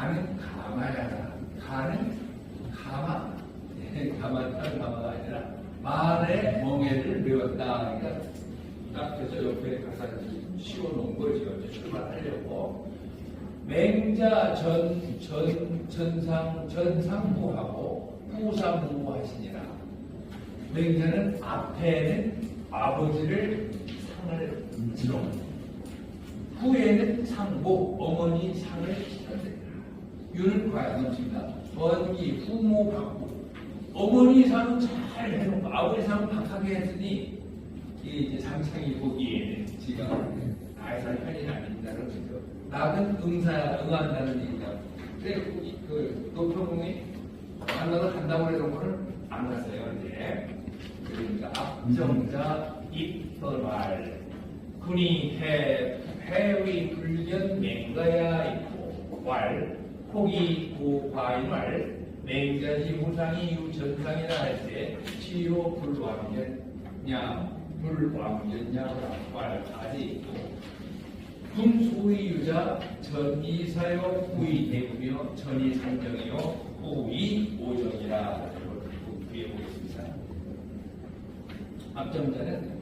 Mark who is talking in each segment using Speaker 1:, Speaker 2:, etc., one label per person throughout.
Speaker 1: 가는 가마야. 가는 가마. 예, 가마 타는 가마가 아니라 말의 멍에를 배웠다. 그러니까 딱 해서 옆에 가사를 씌워놓은 거죠. 출발하려고. 맹자 전, 전, 전상, 전상부하고 후상부 하시니라. 맹자는 앞에는 아버지를 상을 지로 후에는 상복, 어머니 상을 지는데 유는 과연 넘칩니다. 번기, 후모 받고 어머니 상은 잘 해놓고 아버지 상은 박하게 했으니 이게 이제 상창이 보기에는 지가 아이살 편이 아닙니다는 거죠. 낙은 응사, 응한다는 얘기다. 근데 이- 그 노평공이 만나서 간다고 그런 거는 안 갔어요, 이제. 그러니까 앞정자 입더말 군이 해, 해위 불견 맹가야 있고 왈 혹이 고과인왈 맹자지 무상이 유전상이라 할 때 치료 불왕견냐 왈까지 있고 군소위 유자 전이사요 후이 대구며 전이 상정이요 후이 오정이라 뒤에 보겠습니다. 앞정자는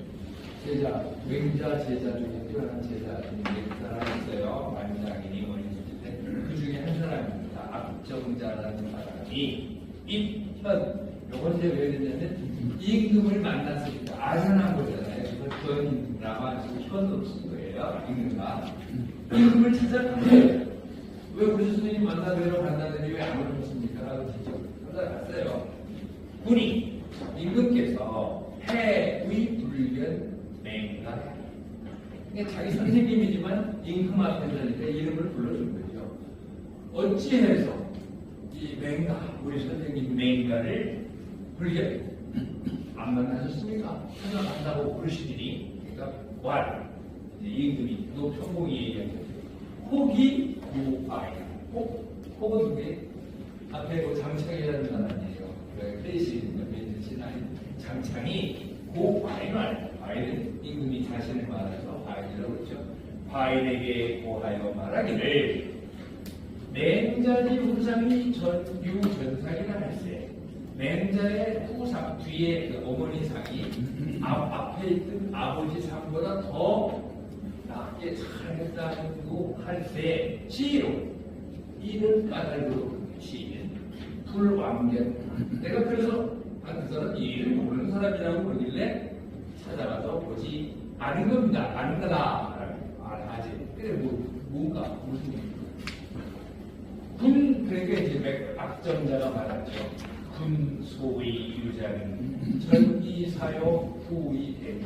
Speaker 1: 제자, 맹자 제자 중에 뛰어난 제자 중에 그 사람이 있어요. 중에 한 사람입니다. 앞정자라는 사람이 입현 요건 이제 왜 그러냐면 임금을 만났으니까 아련한 거잖아요. 그걸 현이라고 현으로 쓴 거예요. 임금과 임금을 찾아가요. 왜 우리 스님이 만나뵈러 간다더니 왜안 오셨습니까? 라고 직접 찾아갔어요. 군이 임금께서 해의 불견 맹가 자기 선생님이지만 임금 앞에 서니까 이름을 불러준 거죠. 어찌해서 이 맹가 우리 선생님 맹가를 불견 안 만나셨습니까? 찾아간다고 부르시더니 그러니까 왈 임금이 또 평공이 얘기한 거죠. 혹이 무아이다. 혹 혹은 그게 앞에 뭐 장창이라는 단어예요. 그 옆에 지나는 장창이 고 과인을 과인은 임금이 자신을 말해서 과인이라고 그러죠. 과인에게 고하여 말하기를 맹자지 후상이 전유 전상이라 할세 맹자의 후상 뒤에 그 어머니 상이 앞, 앞에 있던 아버지 상보다 더 낮게 잘했다고 할세 시로 이는 까닭으로 시인 불완견. 내가 그래서 아, 그 사람 이 이름 모르는 사람이라고 그러길래 찾아가서 보지 않은 겁니다. 아는 거다. 알하지. 그래 뭐 뭔가 무슨 군 그러니까 이제 맥- 악정자가 말하죠. 군 소위 유자는 전이사요 후이 대입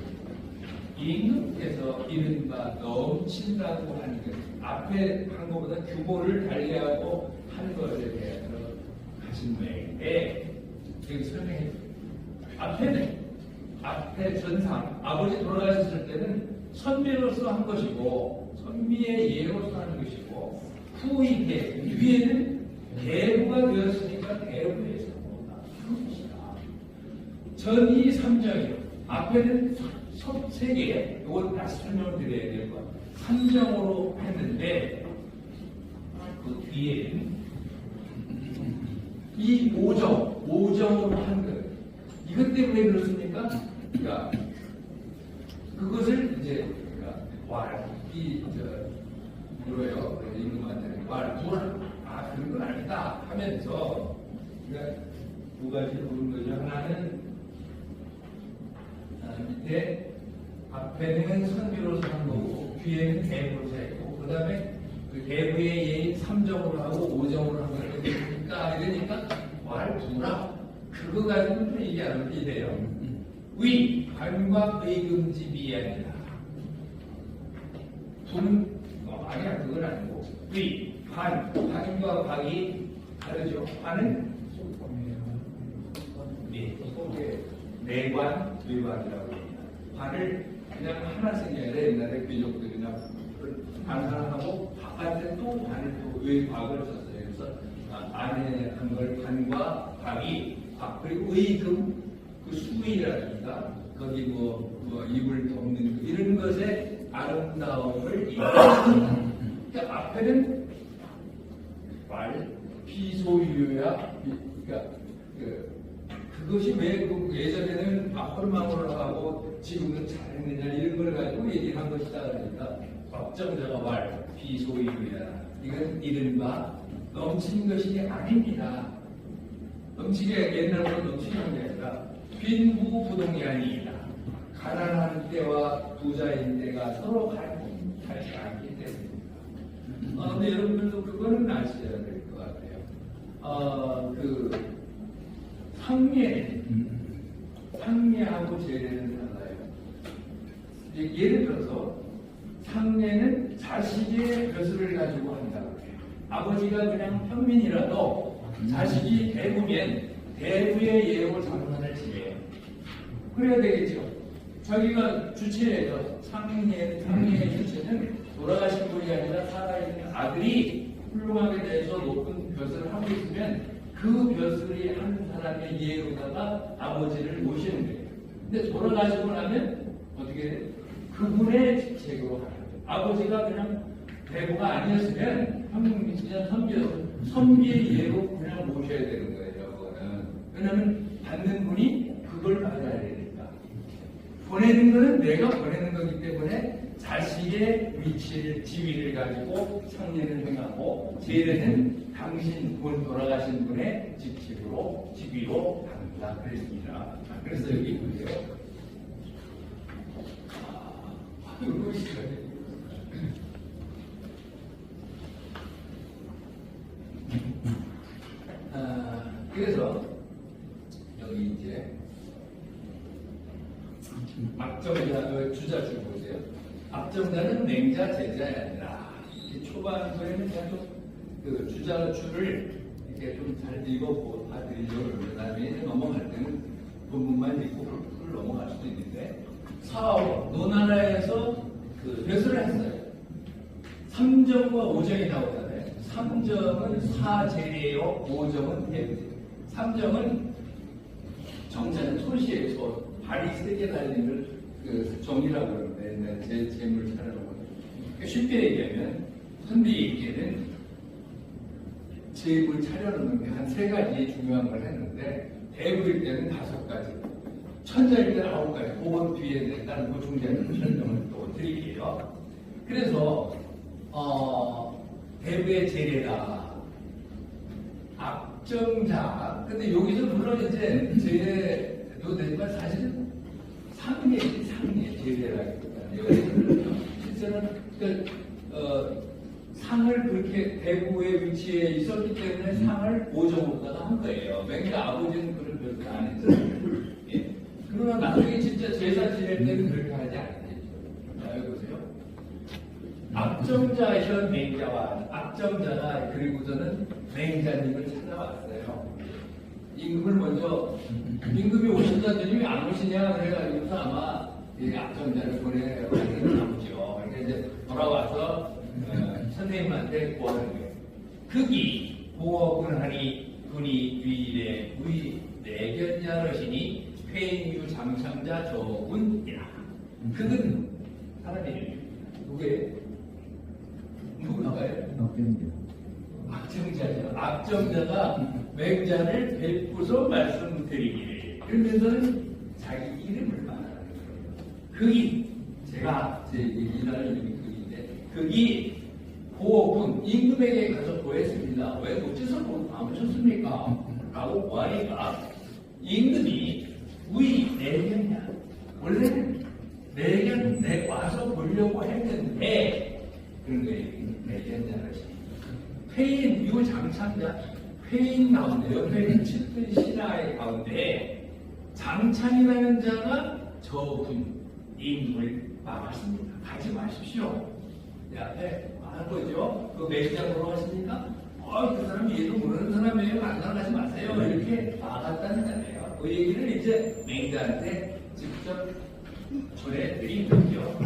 Speaker 1: 임금께서 이른바 넘친다고 하는 것 앞에 한 것보다 규모를 달리하고 한 것에 대해서 하신 외에 여기 설명해 줘요. 앞에는 앞에 전상 아버지 돌아가셨을 때는 선비로서 한 것이고 선비의 예로서 하는 것이고 후이 대 뒤에는 대부가 되었으니까 대부에서. 전이 삼정이요. 앞에는 세 개, 이건 다시 설명을 드려야 될 것. 삼정으로 했는데, 그 뒤에는 이 오정, 오정으로 한 것. 이것 때문에 그렇습니까? 그러니까, 그것을 이제, 그러니까, 왈, 이, 저, 뭐예요? 임금한테 왈, 뭘, 아, 그런 건 아니다. 하면서, 그러니까 두 가지를 보는 거죠. 하나는, 아, 밑에 앞에는 선비로서 한 거고 뒤에는 대부로서 했고 그 다음에 그 대부의 예인 3정으로 하고 5정으로 한 거를 그러니까 이러니까 말 두라 그거 가지고는 또 얘기 안 이래요. 위 관과 의금집이 아니라. 분 어, 아니야. 그건 아니고. 위 관, 관과 관이 다르죠 관은 네, 이게 내관, 외관이라고 합니다. 관을 그냥 하나 쓴게 아니라 옛날에 귀족들이 그냥 관 하나 하고 바깥에 또 관을 또 외곽을 썼어요. 그래서 아, 안에 한 걸 관과 곽이 곽 그리고 의금 그 수의라든가 거기 뭐, 뭐 입을 덮는 그 이런 것의 아름다움을 그러니까 앞에는 15일이야. 그러니까 그, 그것이 왜 그 예전에는 막걸마으로 나가고 지금은 잘했느냐 이런 걸 가지고 얘기를 한 것이다 그러니까 법정자가 말 비소일이야. 이건 이른바 넘치는 것이 아닙니다. 넘치게 옛날부터 넘치는 게 아니라 빈부부동이 아니다. 가난한 때와 부자인 때가 서로 갈지 않기 때문입니다. 그런데 여러분들도 그거는 아셔야 돼요. 어, 그 상례, 상례하고 제례는 달라요. 이제 예를 들어서 상례는 자식의 벼슬을 가지고 한다고 해요. 아버지가 그냥 평민이라도 자식이 대부면 대부의 예로 장난을 지내요. 그래야 되겠죠. 자기가 주체에서 상례, 상례의 주체는 돌아가신 분이 아니라 살아있는 아들이 훌륭하게 돼서 높은 벼슬을 하고 있으면 그 벼슬이 한 사람의 예로다가 아버지를 모시는 거예요. 근데 돌아가시고 나면 어떻게 돼요? 그분의 직책으로 하는 거예요. 아버지가 그냥 대부가 아니었으면 한국 그냥 선비, 선비의 예로 그냥 모셔야 되는 거예요. 그거는. 왜냐하면 받는 분이. 보내는 거는 내가 보내는 거기 때문에 자식의 위치를, 지위를 가지고 상례를 행하고 제례는 당신 본 돌아가신 분의 직책으로, 직위로 합니다. 그랬습니다. 자, 그래서 여기 보세요. 아, 이거 싫어요. 아, 그래서 여기 이제 앞정자 어, 주자 줄 보세요. 앞정자는 맹자 제자야 아니라 이 초반부에는 그냥 좀그 주자 줄을 이렇게 좀 잘 읽어보고 봐드리려고 그러는 다음에 이제 넘어갈 때는 본문만 읽고 그걸 넘어갈 수도 있는데 사업 노나라에서 그 벼슬을 했어요. 3점과 5점이 나오잖아요. 3점은 사제례요, 5점은 대제. 3점은 정자는 소시에서 발이 세개 달리는 그 정이라고 그러는데 네, 제 재물 그러니까 쉽게 얘기하면 선비에게는 재물 차려놓는 게 한 세 가지 중요한 걸 했는데 대부일 때는 다섯 가지 천자일 때는 아홉 가지 그건 뒤에 다른 보충제는 설명을 또 드릴게요. 그래서 어, 대부의 제례다 앞정자 근데 여기서 물론 이제 제례도 되지만 사실은 상례 상례 제례라기보다는 실제는 그, 어, 상을 그렇게 대구의 위치에 있었기 때문에 상을 오정으로다가 한 거예요. 맹가 아버지는 그런 별거 안 했잖아요. 예. 그러나 나중에 진짜 제사 지낼 때는 그렇게 하지 않겠죠. 자, 여기 보세요. 앞정자현 맹자와 앞정자가 그리고서는 맹자님을 찾아왔어요. 임금을 먼저 임금이 오신다더니 왜안 오시냐 그래가지고서 아마 이 앞정자를 보내라고 나오죠. 이제 돌아와서 어, 선생님한테 구하는 거예요. 극이 보어군하니 군이 위례 위 내견자 러시니 회인유 장창자 저군이라. 극은 사람 이름이에요. 누구예요? 누구일까요? 악정자죠. 악정자가 맹자를 베푸서 말씀드리기를 그러면서는 자기 이름을 말하는 거예요. 극이 제가 제 이날 이름이 극인데 극이 보군 임금에게 가서 보했습니다. 왜 어째서 안 오셨습니까? 라고 구하니까 임금이 우리 내견이야. 원래는 내견 내 와서 보려고 했는데 그런 거예요. 내견자라시. 회인 유 장창자 회인 가운데요. 회인 칠분 신하의 가운데 장창이라는 자가 저분 임을 막았습니다. 가지 마십시오. 내 앞에 말 거죠. 그 매장으로 하십니까? 어, 그 사람 얘도 모르는 사람이에요. 만나가지 마세요. 이렇게 막았다는 거예요. 그 얘기를 이제 맹자한테 직접 전해드린 거죠.